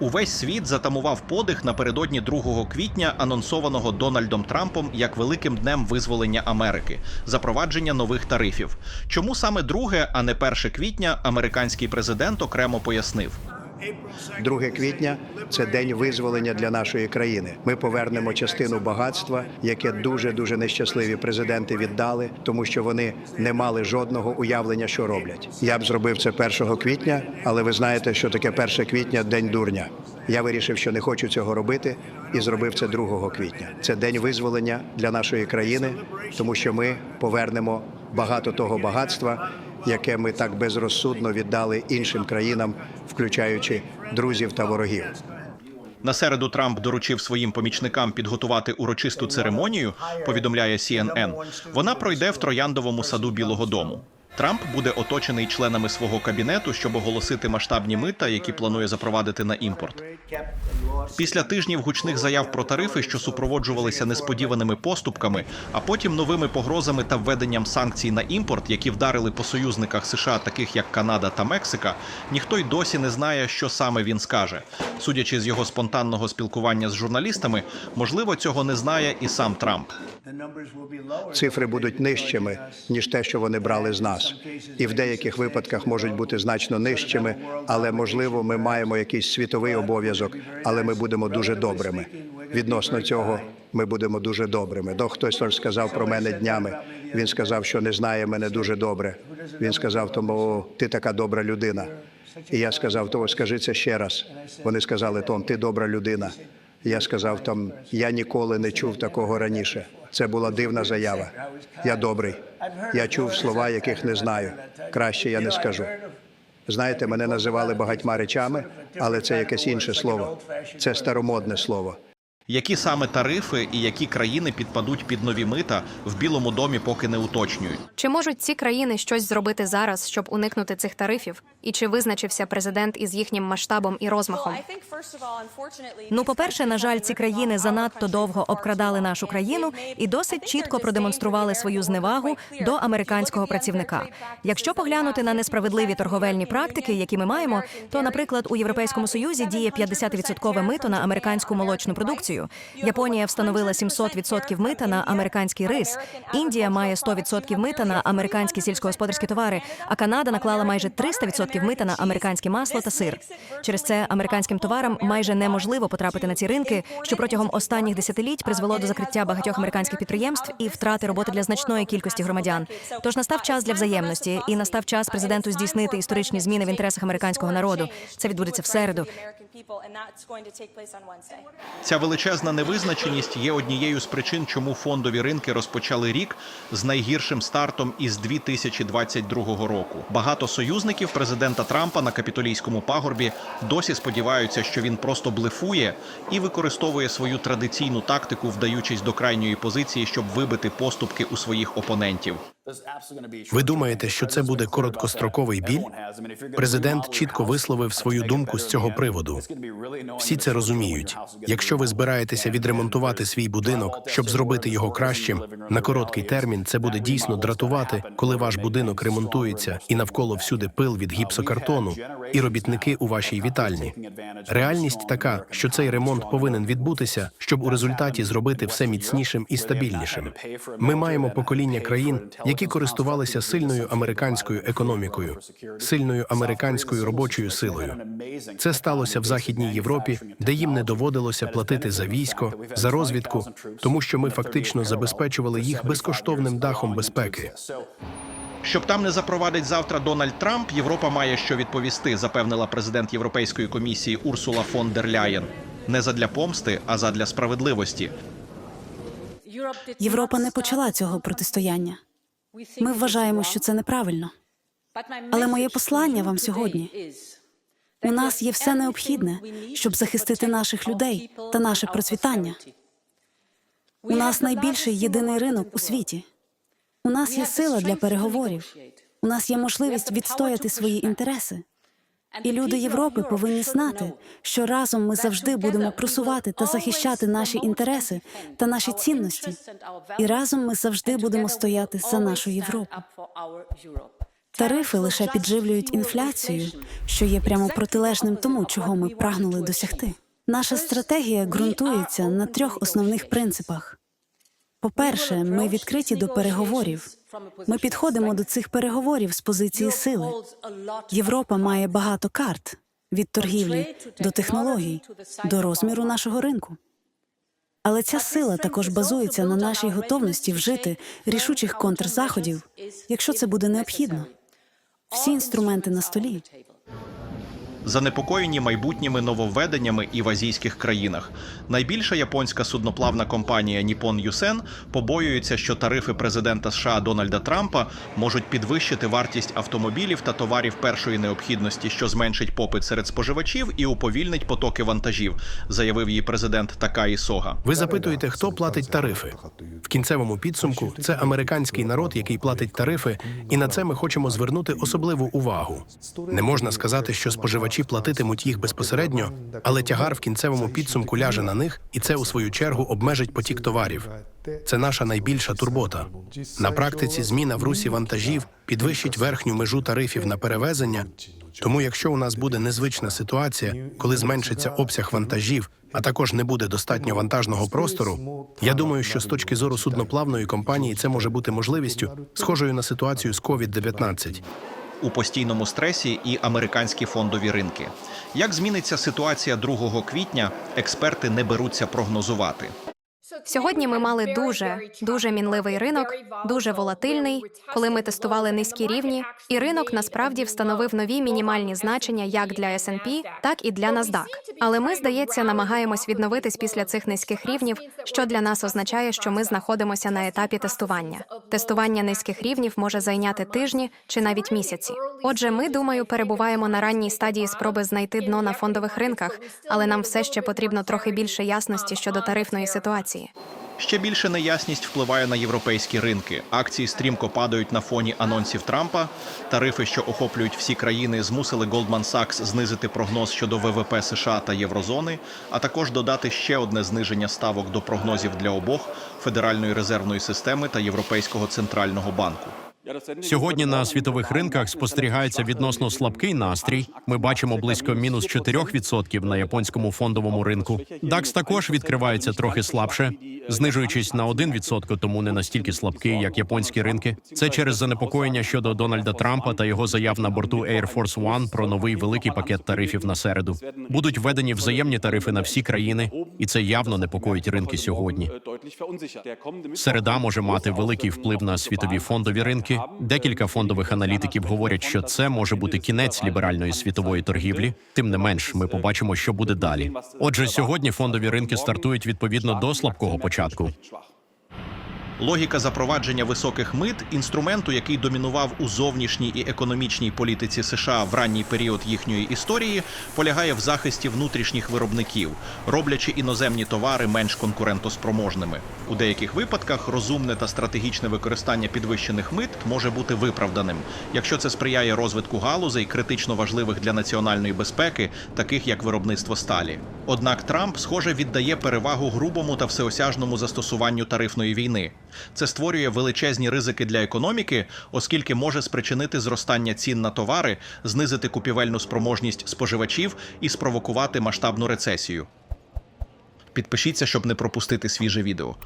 Увесь світ затамував подих напередодні 2 квітня, анонсованого Дональдом Трампом як великим днем визволення Америки, запровадження нових тарифів. Чому саме 2, а не 1 квітня, американський президент окремо пояснив. 2 квітня це день визволення для нашої країни. Ми повернемо частину багатства, яке дуже дуже нещасливі президенти віддали, тому що вони не мали жодного уявлення, що роблять. Я б зробив це 1 квітня, але ви знаєте, що таке 1 квітня день дурня. Я вирішив, що не хочу цього робити, і зробив це 2 квітня. Це день визволення для нашої країни, тому що ми повернемо багато того багатства, яке ми так безрозсудно віддали іншим країнам, включаючи друзів та ворогів. На середу Трамп доручив своїм помічникам підготувати урочисту церемонію. Повідомляє CNN. Вона пройде в трояндовому саду Білого Дому. Трамп буде оточений членами свого кабінету, щоб оголосити масштабні мита, які планує запровадити на імпорт. Після тижнів гучних заяв про тарифи, що супроводжувалися несподіваними поступками, а потім новими погрозами та введенням санкцій на імпорт, які вдарили по союзниках США, таких як Канада та Мексика, ніхто й досі не знає, що саме він скаже. Судячи з його спонтанного спілкування з журналістами, можливо, цього не знає і сам Трамп. Цифри будуть нижчими ніж те, що вони брали з нас, і в деяких випадках можуть бути значно нижчими, але можливо, ми маємо якийсь світовий обов'язок, але ми будемо дуже добрими. Відносно цього, ми будемо дуже добрими. До хтось сказав про мене днями. Він сказав, що не знає мене дуже добре. Він сказав, тому ти така добра людина. І я сказав, то скажи це ще раз. Вони сказали, Том, ти добра людина. Я сказав там, я ніколи не чув такого раніше. Це була дивна заява. Я добрий. Я чув слова, яких не знаю. Краще я не скажу. Знаєте, мене називали багатьма речами, але це якесь інше слово. Це старомодне слово. Які саме тарифи і які країни підпадуть під нові мита в Білому домі, поки не уточнюють. Чи можуть ці країни щось зробити зараз, щоб уникнути цих тарифів? І чи визначився президент із їхнім масштабом і розмахом? Ну, по-перше, на жаль, ці країни занадто довго обкрадали нашу країну і досить чітко продемонстрували свою зневагу до американського працівника. Якщо поглянути на несправедливі торговельні практики, які ми маємо, то, наприклад, у Європейському Союзі діє 50% мито на американську молочну продукцію. Японія встановила 700% мита на американський рис. Індія має 100% мита на американські сільськогосподарські товари. А Канада наклала майже 300% мита на американське масло та сир. Через це американським товарам майже неможливо потрапити на ці ринки, що протягом останніх десятиліть призвело до закриття багатьох американських підприємств і втрати роботи для значної кількості громадян. Тож настав час для взаємності, і настав час президенту здійснити історичні зміни в інтересах американського народу. Це відбудеться в середу. Ця величезна невизначеність є однією з причин, чому фондові ринки розпочали рік з найгіршим стартом із 2022 року. Багато союзників президента Трампа на капітолійському пагорбі досі сподіваються, що він просто блефує і використовує свою традиційну тактику, вдаючись до крайньої позиції, щоб вибити поступки у своїх опонентів. Ви думаєте, що це буде короткостроковий біль? Президент чітко висловив свою думку з цього приводу. Всі це розуміють. Якщо ви збираєтеся відремонтувати свій будинок, щоб зробити його кращим на короткий термін, це буде дійсно дратувати, коли ваш будинок ремонтується і навколо всюди пил від гіпсокартону і робітники у вашій вітальні. Реальність така, що цей ремонт повинен відбутися, щоб у результаті зробити все міцнішим і стабільнішим. Ми маємо покоління країн, які користувалися сильною американською економікою, сильною американською робочою силою. Це сталося в Західній Європі, де їм не доводилося платити за військо, за розвідку, тому що ми фактично забезпечували їх безкоштовним дахом безпеки. Щоб там не запровадить завтра Дональд Трамп, Європа має що відповісти, запевнила президент Європейської комісії Урсула фон дер Ляєн. Не задля помсти, а задля справедливості. Європа не почала цього протистояння. Ми вважаємо, що це неправильно. Але моє послання вам сьогодні У нас є все необхідне, щоб захистити наших людей та наше процвітання. У нас найбільший єдиний ринок у світі. У нас є сила для переговорів. У нас є можливість відстояти свої інтереси. І люди Європи повинні знати, що разом ми завжди будемо просувати та захищати наші інтереси та наші цінності. І разом ми завжди будемо стояти за нашу Європу. Тарифи лише підживлюють інфляцію, що є прямо протилежним тому, чого ми прагнули досягти. Наша стратегія ґрунтується на трьох основних принципах. По-перше, ми відкриті до переговорів. Ми підходимо до цих переговорів з позиції сили. Європа має багато карт від торгівлі до технологій, до розміру нашого ринку. Але ця сила також базується на нашій готовності вжити рішучих контрзаходів, якщо це буде необхідно. Всі інструменти на столі. Занепокоєні майбутніми нововведеннями і в азійських країнах. Найбільша японська судноплавна компанія Nippon Yusen побоюється, що тарифи президента США Дональда Трампа можуть підвищити вартість автомобілів та товарів першої необхідності, що зменшить попит серед споживачів і уповільнить потоки вантажів, заявив її президент Такаї Сога. Ви запитуєте, хто платить тарифи? В кінцевому підсумку це американський народ, який платить тарифи, і на це ми хочемо звернути особливу увагу. Не можна сказати, що споживачі платитимуть їх безпосередньо, але тягар в кінцевому підсумку ляже на них, і це у свою чергу обмежить потік товарів. Це наша найбільша турбота. На практиці зміна в русі вантажів підвищить верхню межу тарифів на перевезення. Тому, якщо у нас буде незвична ситуація, коли зменшиться обсяг вантажів, а також не буде достатньо вантажного простору, я думаю, що з точки зору судноплавної компанії це може бути можливістю, схожою на ситуацію з COVID-19. У постійному стресі і американські фондові ринки. Як зміниться ситуація 2 квітня, експерти не беруться прогнозувати. Сьогодні ми мали дуже дуже мінливий ринок, дуже волатильний, коли ми тестували низькі рівні, і ринок насправді встановив нові мінімальні значення як для S&P, так і для NASDAQ. Але ми, здається, намагаємось відновитись після цих низьких рівнів, що для нас означає, що ми знаходимося на етапі тестування. Тестування низьких рівнів може зайняти тижні чи навіть місяці. Отже, ми думаю, перебуваємо на ранній стадії спроби знайти дно на фондових ринках, але нам все ще потрібно трохи більше ясності щодо тарифної ситуації. Ще більше неясність впливає на європейські ринки. Акції стрімко падають на фоні анонсів Трампа. Тарифи, що охоплюють всі країни, змусили Goldman Sachs знизити прогноз щодо ВВП США та єврозони, а також додати ще одне зниження ставок до прогнозів для обох Федеральної резервної системи та Європейського центрального банку. Сьогодні на світових ринках спостерігається відносно слабкий настрій. Ми бачимо близько мінус 4% на японському фондовому ринку. DAX також відкривається трохи слабше, знижуючись на 1%, тому не настільки слабкий, як японські ринки. Це через занепокоєння щодо Дональда Трампа та його заяв на борту Air Force One про новий великий пакет тарифів на середу. Будуть введені взаємні тарифи на всі країни, і це явно непокоїть ринки сьогодні. Середа може мати великий вплив на світові фондові ринки. Декілька фондових аналітиків говорять, що це може бути кінець ліберальної світової торгівлі. Тим не менш, ми побачимо, що буде далі. Отже, сьогодні фондові ринки стартують відповідно до слабкого початку. Логіка запровадження високих мит інструменту, який домінував у зовнішній і економічній політиці США в ранній період їхньої історії, полягає в захисті внутрішніх виробників, роблячи іноземні товари менш конкурентоспроможними. У деяких випадках розумне та стратегічне використання підвищених мит може бути виправданим, якщо це сприяє розвитку галузей, критично важливих для національної безпеки, таких як виробництво сталі. Однак Трамп, схоже, віддає перевагу грубому та всеосяжному застосуванню тарифної війни. Це створює величезні ризики для економіки, оскільки може спричинити зростання цін на товари, знизити купівельну спроможність споживачів і спровокувати масштабну рецесію. Підпишіться, щоб не пропустити свіже відео.